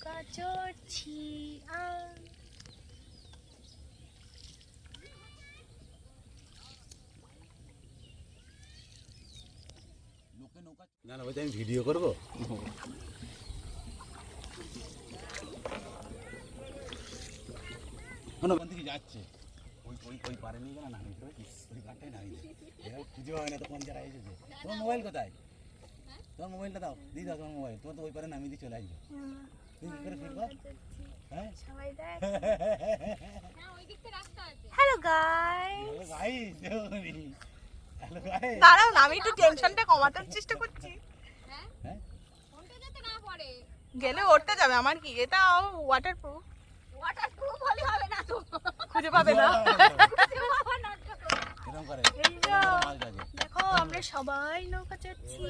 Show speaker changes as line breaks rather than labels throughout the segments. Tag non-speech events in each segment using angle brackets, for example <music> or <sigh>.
নৌকা চড়ছি
না না বলছি আমি ভিডিও করব? ওখান থেকে যাচ্ছে। ওই ওই ওই পারে নিয়ে গেলে ঘাটটাই নামিয়ে দেবে এবার খুঁজে পাবে না তো কোন জায়গায় এসেছে। তোমার মোবাইল কোথায়? তোমার মোবাইলটা দাও। দিয়ে দাও তোমার মোবাইল। তোমার তো ওই পারে নামিয়ে দিয়ে চলে আসবে। তুমি কি করে ফিরবা? হ্যাঁ
সবাই দেখ। হ্যালো গাই
হ্যালো ভাই দেবনি হ্যালো ভাই
দাঁড়াও আমি একটু টেনশনটা কমানোর চেষ্টা করছি।
হ্যাঁ?
গেলে উঠতে যাবে আমার কি? এটা ওয়াটার প্রুফ খুঁজে পাবে না।
এরকম করে।
এই যে,
মাছ থাকে
দেখো আমরা সবাই নৌকা চড়ছি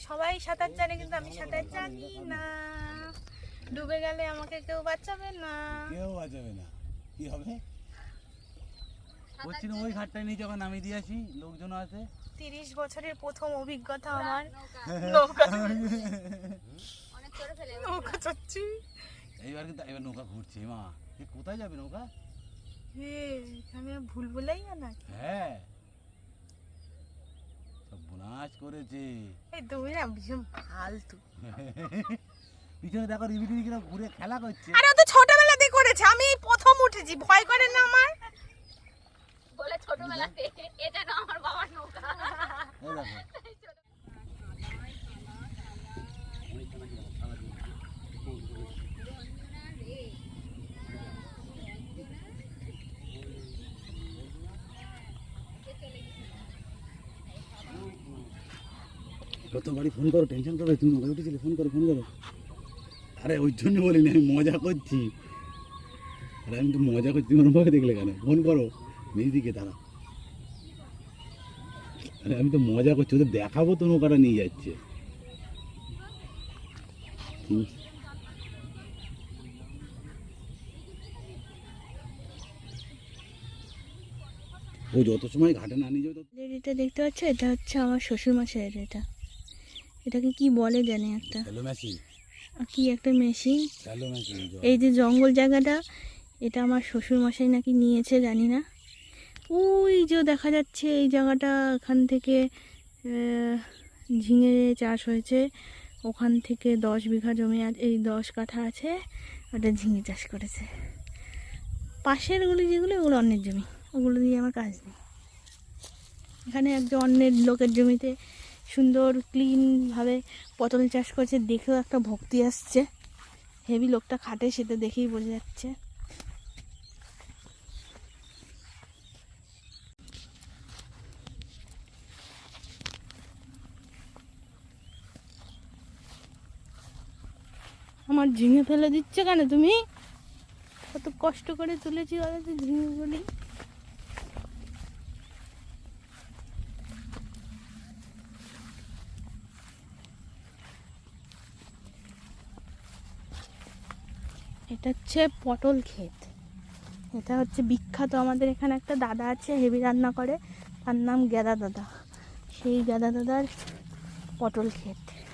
সবাই সাঁতার জানে কিন্তু আমি সাঁতার জানি না। ডুবে গেলে আমাকে কেউ বাঁচাবে না।
কেউ বাঁচাবে না। কি হবে? বলছি ওই ঘাটটা নিয়ে যখন নামিয়ে দিয়ে আসি লোকজন আছে
তিরিশ বছরের প্রথম অভিজ্ঞতা আমার। নৌকা। <laughs> নৌকা চড়ছি।
এইবার কিন্তু এবার নৌকা ঘুরছে মা। কোথায় যাবে নৌকা?
হে, আমি ভুল বলেই না
হ্যাঁ। সব বোনাস করেছে।
এই তুমি না ভীষণ ফালতু।
পিছনে দেখো রিবিটি কিনা ঘুরে খেলা করছে।
আরে ও তো ছোটবেলাতে করেছে আমি প্রথম উঠেছি ভয় করে না আমার?
বলে ছোটবেলাতে এটা না আমার বাবার নৌকা।
এই দেখো বাড়ি ফোন করো টেনশন করবে, তুমি নৌকা উঠেছিলে, ফোন করো ফোন করো। আরে ওই জন্য বলিনি আমি মজা করছি। আরে আমি তো মজা করছি তোমার মুখে দেখলে কেন? ফোন করো মেয়েদিকে দাঁড়া। আরে আমি তো মজা করছি, ওদের দেখাবো তো নৌকাটা নিয়ে যাচ্ছে। ও যত সময় ঘাটে না নিয়ে যাবে
দেখতে পাচ্ছ? এটা হচ্ছে আমার শ্বশুর মশাইয়ের এটা। এটাকে কি বলে জানি একটা? কি একটা মেশিন এই যে। জঙ্গল জায়গাটা এটা আমার শ্বশুর মশাই নাকি নিয়েছে জানি না। ওই যে দেখা যাচ্ছে এই জায়গাটা এখান থেকে ঝিঙে চাষ হয়েছে। ওখান থেকে দশ বিঘা জমি আছে এই দশ কাঠা আছে ওটা ঝিঙে চাষ করেছে। পাশেরগুলি যেগুলো ওগুলো অন্যের জমি। ওগুলো দিয়ে আমার কাজ নেই। এখানে একজন অন্যের লোকের জমিতে সুন্দর ক্লিনভাবে পটল চাষ করছে। দেখেও একটা ভক্তি আসছে। হেভি লোকটা খাটে সেটা দেখেই বোঝা যাচ্ছে। আমার ঝিঙে ফেলে দিচ্ছে কেন তুমি? কত কষ্ট করে তুলেছি বলো। এটা হচ্ছে পটল ক্ষেত। এটা হচ্ছে বিখ্যাত। আমাদের এখানে একটা দাদা আছে, হেভি রান্না করে। তার নাম গ্যাদা দাদা। সেই গ্যাদা দাদার পটল ক্ষেত।